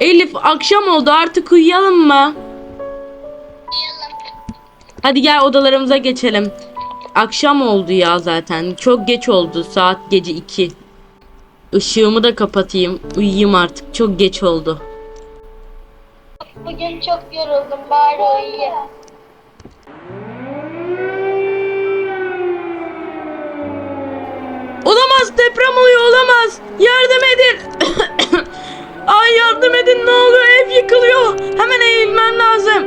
Elif akşam oldu artık uyuyalım mı? Hadi gel odalarımıza geçelim. Akşam oldu ya zaten. Çok geç oldu. Saat gece 2. Işığımı da kapatayım. Uyuyayım artık. Çok geç oldu. Bugün çok yoruldum bari uyuyayım. Olamaz deprem oluyor olamaz. Yardım edin. Ay yardım edin ne oluyor ev yıkılıyor. Hemen eğilmem lazım.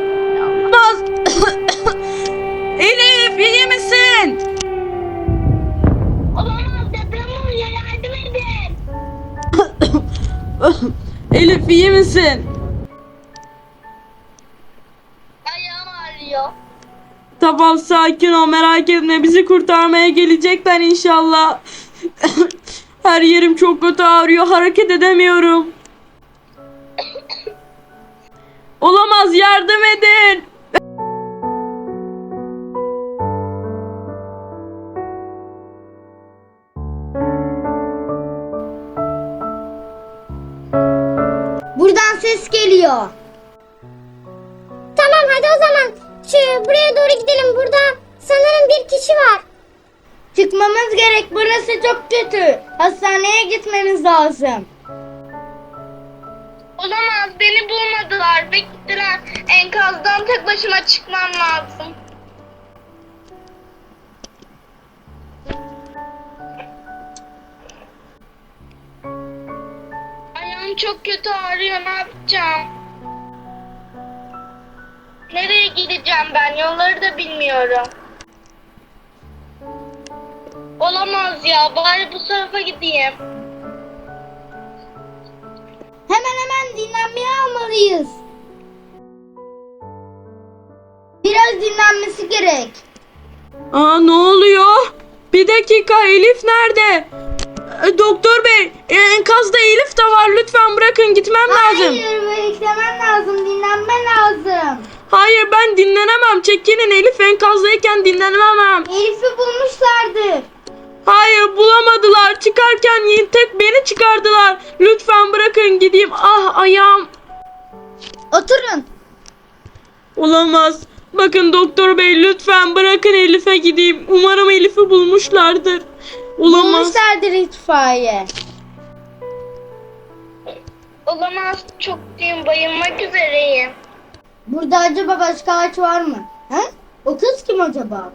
Olamaz. Elif iyi misin? Olamaz deprem oluyor yardım edin. Elif iyi misin? Ayağım ağrıyor. Tamam sakin ol merak etme bizi kurtarmaya gelecekler inşallah. Her yerim çok kötü ağrıyor hareket edemiyorum. Olamaz yardım edin. Buradan ses geliyor. Tamam hadi o zaman. Şu buraya doğru gidelim. Burada sanırım bir kişi var. Çıkmamız gerek. Burası çok kötü. Hastaneye gitmemiz lazım. Olamaz. Beni bulmadılar ve gittiler. Enkazdan tek başıma çıkmam lazım. Ayağım çok kötü ağrıyor. Ne yapacağım? Nereye gideceğim ben? Yolları da bilmiyorum. Olamaz ya. Bari bu tarafa gideyim. Hemen hemen dinlenmeye almalıyız. Biraz dinlenmesi gerek. Aa ne oluyor? Bir dakika Elif nerede? E, doktor bey e, enkazda Elif de var lütfen bırakın gitmem lazım. Hayır, beklemen lazım. Dinlenmen lazım. Hayır ben dinlenemem çekilin Elif enkazdayken dinlenemem. Elif'i bulmuşlardı. Hayır bulamadılar çıkarken tek beni çıkardılar. Gideyim ah ayağım. Oturun. Olamaz. Bakın doktor bey lütfen bırakın Elif'e gideyim. Umarım Elif'i bulmuşlardır. Olamaz. Bulmuşlardır itfaiye. Olamaz. Çok diyeyim bayılmak üzereyim. Burada acaba başka ağaç var mı? He? O kız kim acaba?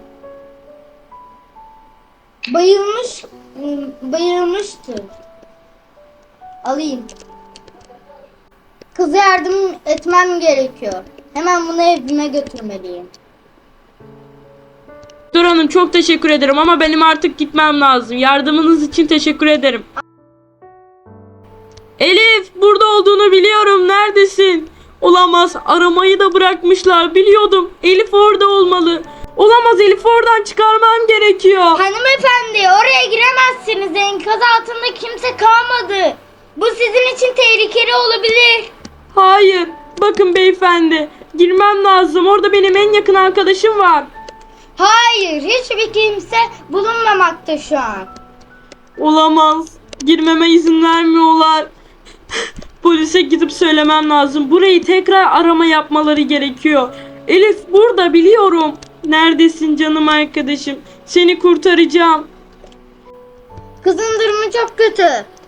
Bayılmış, bayılmıştır. Alayım. Kıza yardım etmem gerekiyor. Hemen bunu evime götürmeliyim. Doktor hanım çok teşekkür ederim ama benim artık gitmem lazım. Yardımınız için teşekkür ederim. Elif burada olduğunu biliyorum. Neredesin? Olamaz. Aramayı da bırakmışlar. Biliyordum. Elif orada olmalı. Olamaz Elif oradan çıkarmam gerekiyor. Hanımefendi oraya giremezsiniz. Enkaz altında kimse kalmadı. Bu sizin için tehlikeli olabilir. Hayır. Bakın beyefendi. Girmem lazım. Orada benim en yakın arkadaşım var. Hayır hiçbir kimse bulunmamakta şu an. Olamaz. Girmeme izin vermiyorlar. Polise gidip söylemem lazım. Burayı tekrar arama yapmaları gerekiyor. Elif burada biliyorum. Neredesin canım arkadaşım? Seni kurtaracağım. Kızın durumu çok kötü.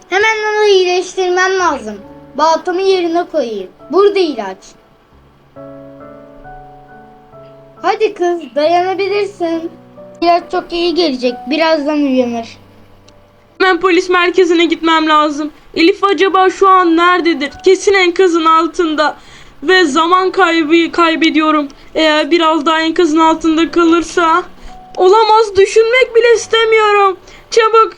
Hemen onu iyileştirmem lazım. Baltamı yerine koyayım. Burada ilaç. Hadi kız dayanabilirsin. İlaç çok iyi gelecek. Birazdan uyanır. Hemen polis merkezine gitmem lazım. Elif acaba şu an nerededir? Kesin enkazın altında. Ve zaman kaybı kaybediyorum. Eğer biraz daha enkazın altında kalırsa. Olamaz düşünmek bile istemiyorum. Çabuk.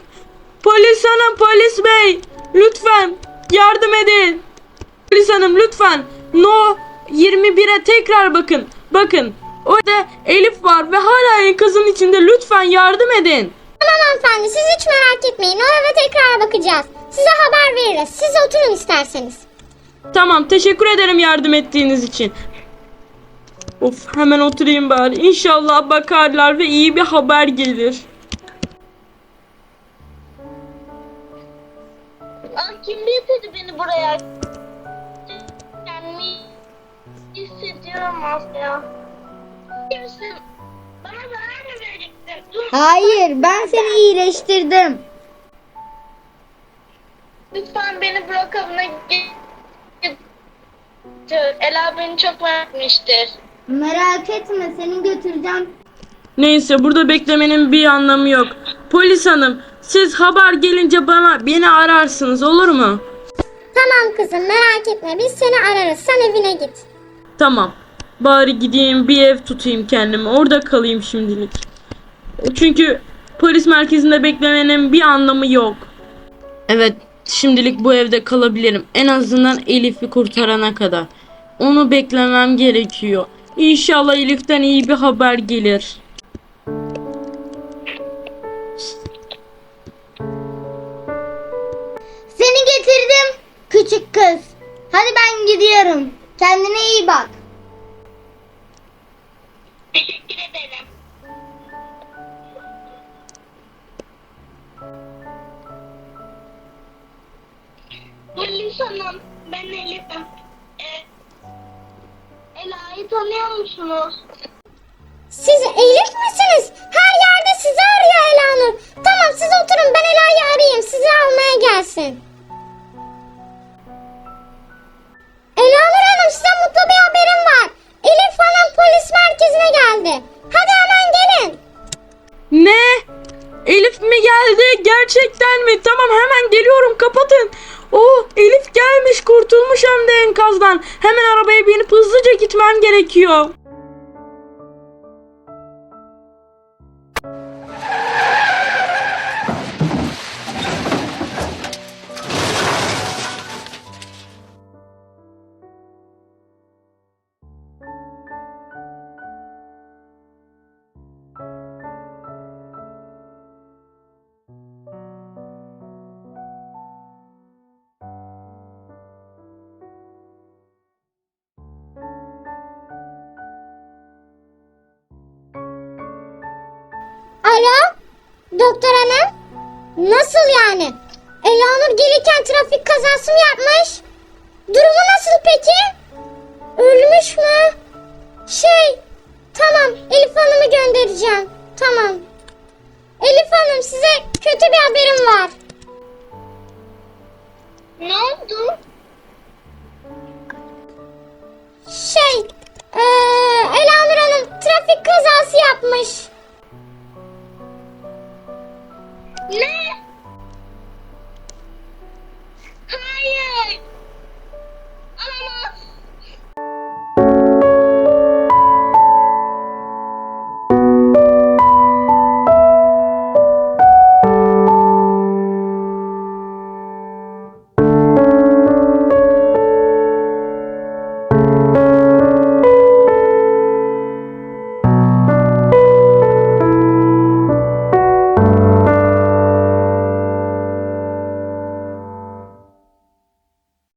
Polis hanım polis bey. Lütfen yardım edin. Polis hanım lütfen. No 21'e tekrar bakın. Bakın. Orada Elif var ve hala enkazın içinde. Lütfen yardım edin. Tamam hanımefendi siz hiç merak etmeyin. O eve tekrar bakacağız. Size haber veririz. Siz oturun isterseniz. Tamam teşekkür ederim yardım ettiğiniz için. Of hemen oturayım bari. İnşallah bakarlar ve iyi bir haber gelir. Ah kim getirdi beni buraya? Kendimi hissediyorum aslında. Kimsin? Bana zarar mı verecektin? Hayır ben seni iyileştirdim. Lütfen beni bırak avına git. Ela beni çok merak etmiştir. Merak etme seni götüreceğim. Neyse burada beklemenin bir anlamı yok. Polis hanım siz haber gelince bana beni ararsınız olur mu? Tamam kızım merak etme biz seni ararız. Sen evine git. Tamam. Bari gideyim bir ev tutayım kendime. Orada kalayım şimdilik. Çünkü polis merkezinde beklemenin bir anlamı yok. Evet, şimdilik bu evde kalabilirim. En azından Elif'i kurtarana kadar. Onu beklemem gerekiyor. İnşallah Elif'ten iyi bir haber gelir. Seni getirdim küçük kız. Hadi ben gidiyorum. Kendine iyi bak. Teşekkür ederim. Polis hanım, ben Elif'im. Ee, Ela'yı tanıyor musunuz? Siz Elif misiniz? Elif mi geldi? Gerçekten mi? Tamam hemen geliyorum kapatın. Oh Elif gelmiş kurtulmuş hem de enkazdan. Hemen arabaya binip hızlıca gitmem gerekiyor. Nasıl yani? Elanur gelirken trafik kazası mı yapmış? Durumu nasıl peki? Ölmüş mü? Şey, tamam Elif Hanım'ı göndereceğim. Tamam. Elif Hanım size kötü bir haberim var.